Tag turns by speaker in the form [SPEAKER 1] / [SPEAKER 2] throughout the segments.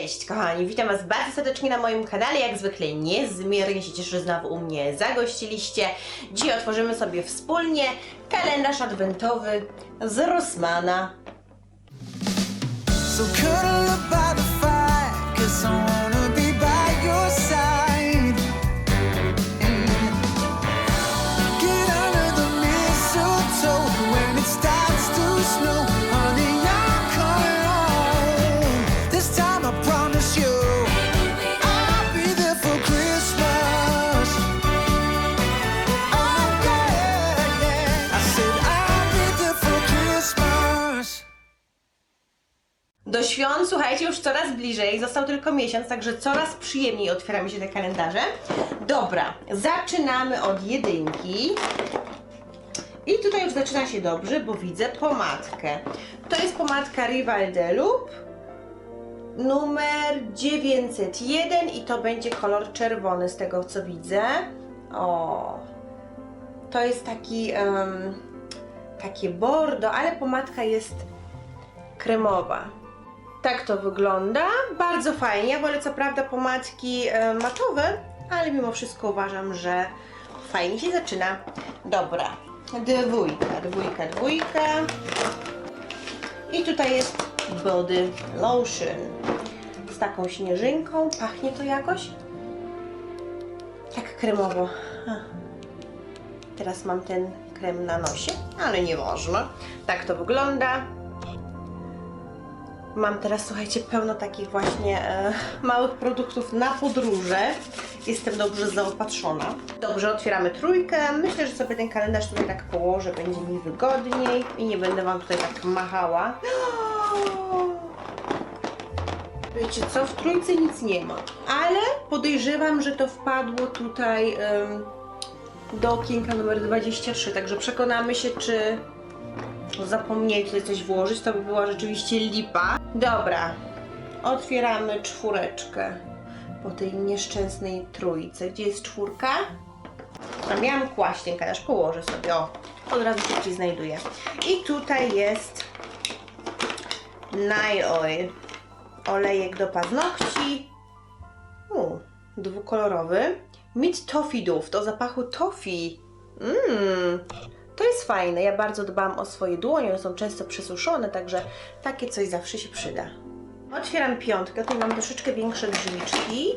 [SPEAKER 1] Cześć kochani, witam Was bardzo serdecznie na moim kanale. Jak zwykle niezmiernie się cieszę, że znowu u mnie zagościliście. Dzisiaj otworzymy sobie wspólnie kalendarz adwentowy z Rossmana.
[SPEAKER 2] So
[SPEAKER 1] świąt, słuchajcie, już coraz bliżej, został tylko miesiąc, także coraz przyjemniej otwieramy się te kalendarze. Dobra, zaczynamy od jedynki. I tutaj już zaczyna się dobrze, bo widzę pomadkę. To jest pomadka Rival de Loop numer 901 i to będzie kolor czerwony z tego co widzę. O, to jest taki em, takie bordo, ale pomadka jest kremowa. Tak to wygląda. Bardzo fajnie. Ja wolę co prawda pomadki e, maczowe, ale mimo wszystko uważam, że fajnie się zaczyna. Dobra. Dwójka, dwójka, dwójka. I tutaj jest body lotion z taką śnieżynką. Pachnie to jakoś? Tak kremowo. Teraz mam ten krem na nosie, ale nieważne. Tak to wygląda. Mam teraz, słuchajcie, pełno takich właśnie e, małych produktów na podróże. Jestem dobrze zaopatrzona. Dobrze, otwieramy trójkę. Myślę, że sobie ten kalendarz tutaj tak położę, będzie mi wygodniej i nie będę Wam tutaj tak machała. Wiecie co, w trójce nic nie ma, ale podejrzewam, że to wpadło tutaj do okienka numer 23, także przekonamy się, czy zapomnieli tutaj coś włożyć, to by była rzeczywiście lipa. Dobra, otwieramy czwóreczkę po tej nieszczęsnej trójce. Gdzie jest czwórka? A miałam ten kalendarz, położę sobie, o, od razu się ci znajduje. I tutaj jest Nile Oil, olejek do paznokci, U, dwukolorowy. Mint Toffee Duft, o zapachu toffee. Mmm, to jest fajne. Ja bardzo dbam o swoje dłonie, one są często przesuszone, także takie coś zawsze się przyda. Otwieram piątkę, tutaj mam troszeczkę większe drzwiczki.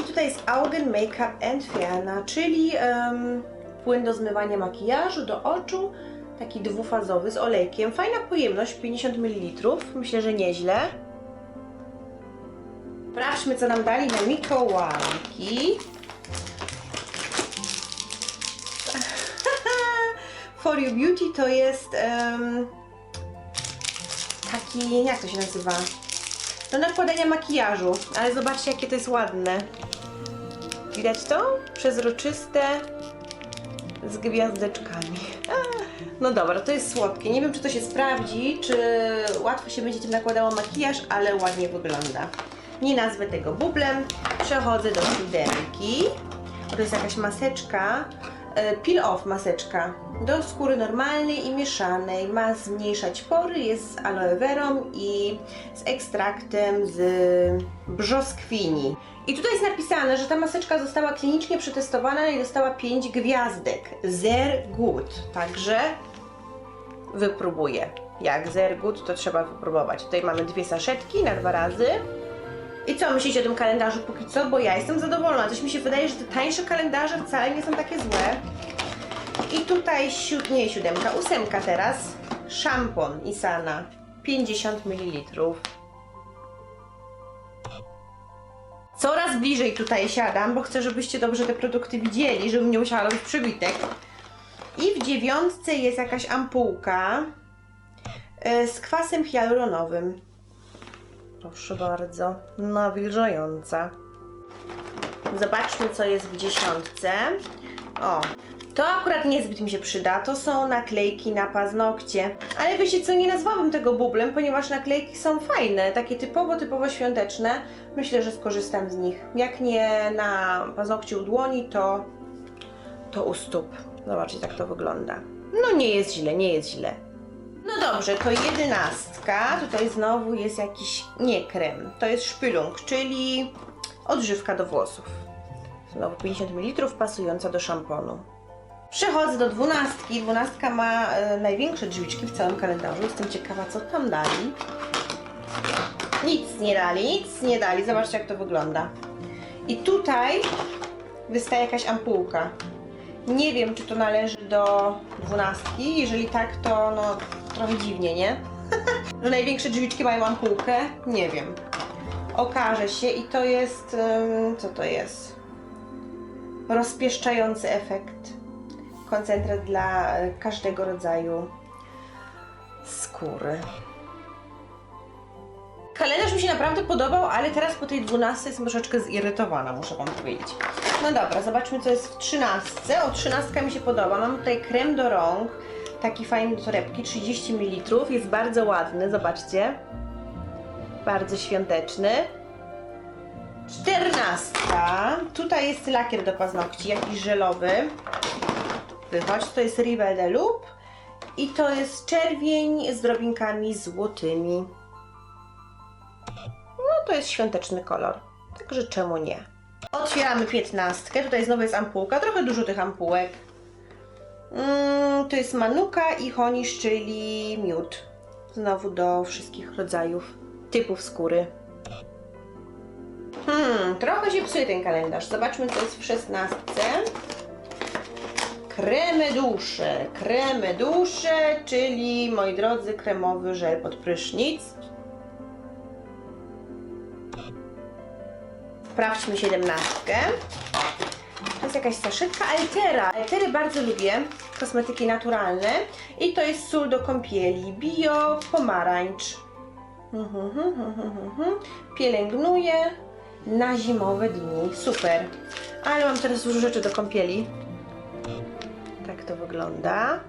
[SPEAKER 1] I tutaj jest Augen Makeup Entferner, czyli em, płyn do zmywania makijażu do oczu, taki dwufazowy z olejkiem. Fajna pojemność, 50 ml, myślę, że nieźle. Sprawdźmy, co nam dali na Mikołajki. For You Beauty to jest em, taki, jak to się nazywa? Do nakładania makijażu, ale zobaczcie jakie to jest ładne. Widać to? Przezroczyste z gwiazdeczkami. No dobra, to jest słodkie. Nie wiem, czy to się sprawdzi, czy łatwo się będzie tym nakładało makijaż, ale ładnie wygląda. Nie nazwę tego bublem. Przechodzę do siódemki. To jest jakaś maseczka. E, Peel off maseczka do skóry normalnej i mieszanej. Ma zmniejszać pory, jest z aloe verą i z ekstraktem z brzoskwini. I tutaj jest napisane, że ta maseczka została klinicznie przetestowana i dostała 5 gwiazdek. Zer good. Także wypróbuję. Jak zer good, to trzeba wypróbować. Tutaj mamy dwie saszetki na dwa razy. I co myślicie o tym kalendarzu póki co? Bo ja jestem zadowolona. Coś mi się wydaje, że te tańsze kalendarze wcale nie są takie złe. I tutaj siód, nie siódemka, ósemka teraz. Szampon Isana 50 ml. Coraz bliżej tutaj siadam, bo chcę, żebyście dobrze te produkty widzieli, żebym nie musiała robić przybitek. I w dziewiątce jest jakaś ampułka e, z kwasem hialuronowym. Proszę bardzo, nawilżająca. Zobaczmy, co jest w dziesiątce. O, to akurat niezbyt mi się przyda. To są naklejki na paznokcie. Ale wiecie co, nie nazwałabym tego bublem, ponieważ naklejki są fajne, takie typowo, typowo świąteczne. Myślę, że skorzystam z nich. Jak nie na paznokcie u dłoni, to, to u stóp. Zobaczcie, tak to wygląda. No nie jest źle, nie jest źle. Dobrze, to jedenastka. Tutaj znowu jest jakiś, nie krem, to jest szpilung, czyli odżywka do włosów. Znowu 50 ml pasująca do szamponu. Przechodzę do dwunastki. Dwunastka ma e, największe drzwiczki w całym kalendarzu. Jestem ciekawa, co tam dali. Nic nie dali, nic nie dali. Zobaczcie, jak to wygląda. I tutaj wystaje jakaś ampułka. Nie wiem, czy to należy do dwunastki. Jeżeli tak, to no trochę dziwnie, nie? Że największe drzwiczki mają ampułkę? Nie wiem. Okaże się i to jest... ym, co to jest? Rozpieszczający efekt. Koncentrat dla e, każdego rodzaju skóry. Kalendarz mi się naprawdę podobał, ale teraz po tej 12 jestem troszeczkę zirytowana, muszę Wam powiedzieć. No dobra, zobaczmy co jest w 13. O, 13 mi się podoba. Mam tutaj krem do rąk, taki fajny do torebki, 30 ml. Jest bardzo ładny, zobaczcie. Bardzo świąteczny. 14. Tutaj jest lakier do paznokci, jakiś żelowy. Wychodź, to jest Rivel de Loup. I to jest czerwień z drobinkami złotymi. No to jest świąteczny kolor. Także czemu nie? Otwieramy piętnastkę. Tutaj znowu jest ampułka. Trochę dużo tych ampułek. Mm, to jest manuka i honisz, czyli miód. Znowu do wszystkich rodzajów, typów skóry. Hmm, trochę się psuje ten kalendarz. Zobaczmy, co jest w szesnastce. Kremy dusze. Kremy dusze, czyli, moi drodzy, kremowy żel pod prysznic. Sprawdźmy siedemnastkę. To jest jakaś saszetka Altera. Altery bardzo lubię. Kosmetyki naturalne. I to jest sól do kąpieli. Bio, pomarańcz. Mhm, mhm, mhm, mhm. Pielęgnuje na zimowe dni. Super. Ale mam teraz dużo rzeczy do kąpieli. Tak to wygląda.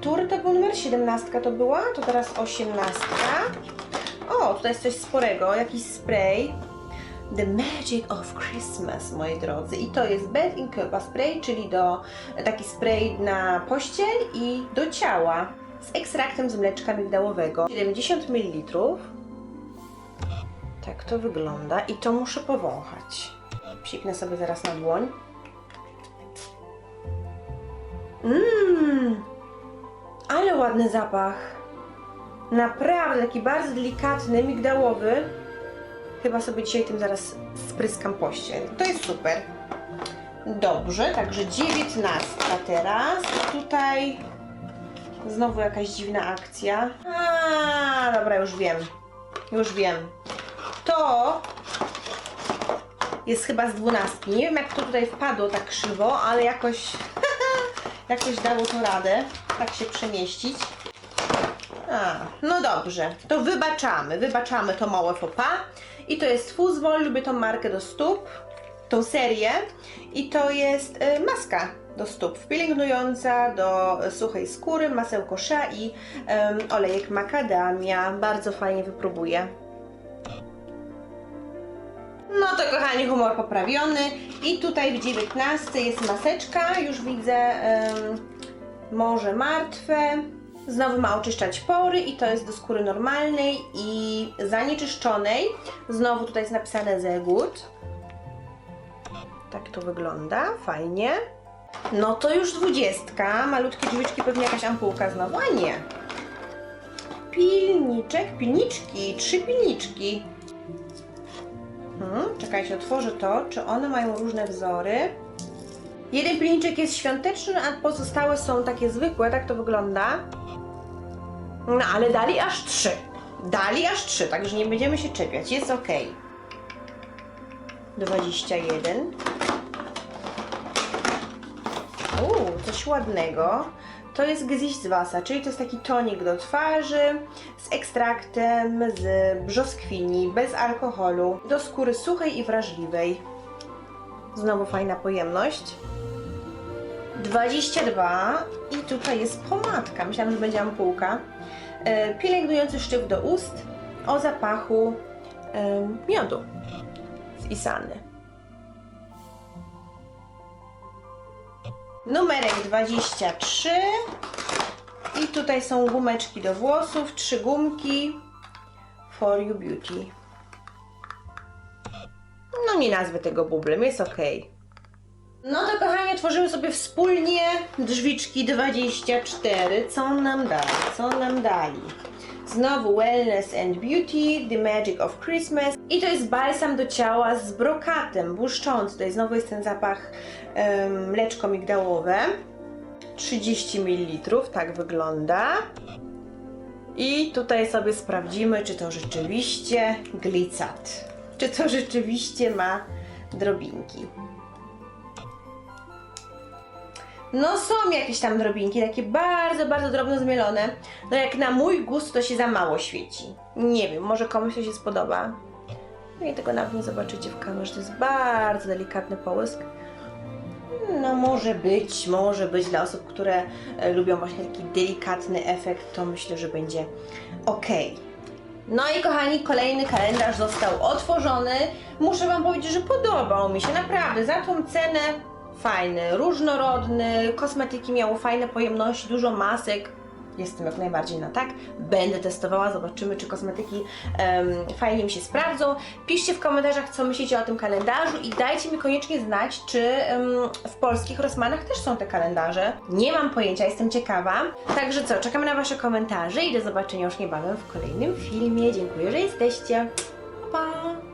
[SPEAKER 1] Który to był numer? 17 to była? To teraz 18. O, tutaj jest coś sporego. Jakiś spray. The Magic of Christmas, moi drodzy. I to jest Bed in Spray, czyli do, taki spray na pościel i do ciała z ekstraktem z mleczka migdałowego. 70 ml. Tak to wygląda i to muszę powąchać. Psiknę sobie zaraz na dłoń. Mmm, ale ładny zapach. Naprawdę taki bardzo delikatny, migdałowy. Chyba sobie dzisiaj tym zaraz spryskam pościel. To jest super. Dobrze, także dziewiętnastka teraz. Tutaj znowu jakaś dziwna akcja. A, dobra, już wiem. Już wiem. To jest chyba z dwunastki. Nie wiem, jak to tutaj wpadło tak krzywo, ale jakoś, jakoś dało to radę tak się przemieścić. A, no dobrze, to wybaczamy, wybaczamy to małe pas. I to jest Fuzbol, lubię tą markę do stóp, tą serię. I to jest y, maska do stóp, pielęgnująca do suchej skóry, masełko sza i olejek makadamia. Bardzo fajnie wypróbuję. No to kochani, humor poprawiony. I tutaj w 19 jest maseczka, już widzę em, morze martwe. Znowu ma oczyszczać pory i to jest do skóry normalnej i zanieczyszczonej. Znowu tutaj jest napisane Good. Tak to wygląda, fajnie. No to już dwudziestka, malutkie drzwiczki, pewnie jakaś ampułka znowu, a nie. Pilniczek, pilniczki, trzy pilniczki. Hmm, czekajcie, otworzę to, czy one mają różne wzory. Jeden pilniczek jest świąteczny, a pozostałe są takie zwykłe, tak to wygląda. No ale dali aż trzy. Dali aż trzy, także nie będziemy się czepiać, jest ok. 21. Uuu, coś ładnego. To jest Gesicht z Wasser, czyli to jest taki tonik do twarzy z ekstraktem z brzoskwini, bez alkoholu, do skóry suchej i wrażliwej. Znowu fajna pojemność. 22 i tutaj jest pomadka. Myślałam, że będzie ampułka. E, Pielęgnujący szczyp do ust o zapachu e, miodu z Isany. Numerek 23. I tutaj są gumeczki do włosów, trzy gumki for you beauty. No nie nazwę tego bublem, jest ok. No to kochani, otworzymy sobie wspólnie drzwiczki 24. Co nam dali? Co nam dali? Znowu Wellness and Beauty, The Magic of Christmas. I to jest balsam do ciała z brokatem, błyszczący. Tutaj znowu jest ten zapach um, mleczko migdałowe. 30 ml, tak wygląda. I tutaj sobie sprawdzimy, czy to rzeczywiście glicat. Czy to rzeczywiście ma drobinki. No są jakieś tam drobinki, takie bardzo, bardzo drobno zmielone. No jak na mój gust to się za mało świeci. Nie wiem, może komuś to się spodoba. No i tego nawet nie zobaczycie w kamerze, to jest bardzo delikatny połysk. No może być, może być dla osób, które e, lubią właśnie taki delikatny efekt, to myślę, że będzie ok. No i kochani, kolejny kalendarz został otworzony. Muszę Wam powiedzieć, że podobał mi się naprawdę. Za tą cenę fajny, różnorodny, kosmetyki miały fajne pojemności, dużo masek. Jestem jak najbardziej na tak. Będę testowała, zobaczymy, czy kosmetyki em, fajnie mi się sprawdzą. Piszcie w komentarzach, co myślicie o tym kalendarzu i dajcie mi koniecznie znać, czy em, w polskich Rossmanach też są te kalendarze. Nie mam pojęcia, jestem ciekawa. Także co, czekamy na Wasze komentarze i do zobaczenia już niebawem w kolejnym filmie. Dziękuję, że jesteście. Pa! pa.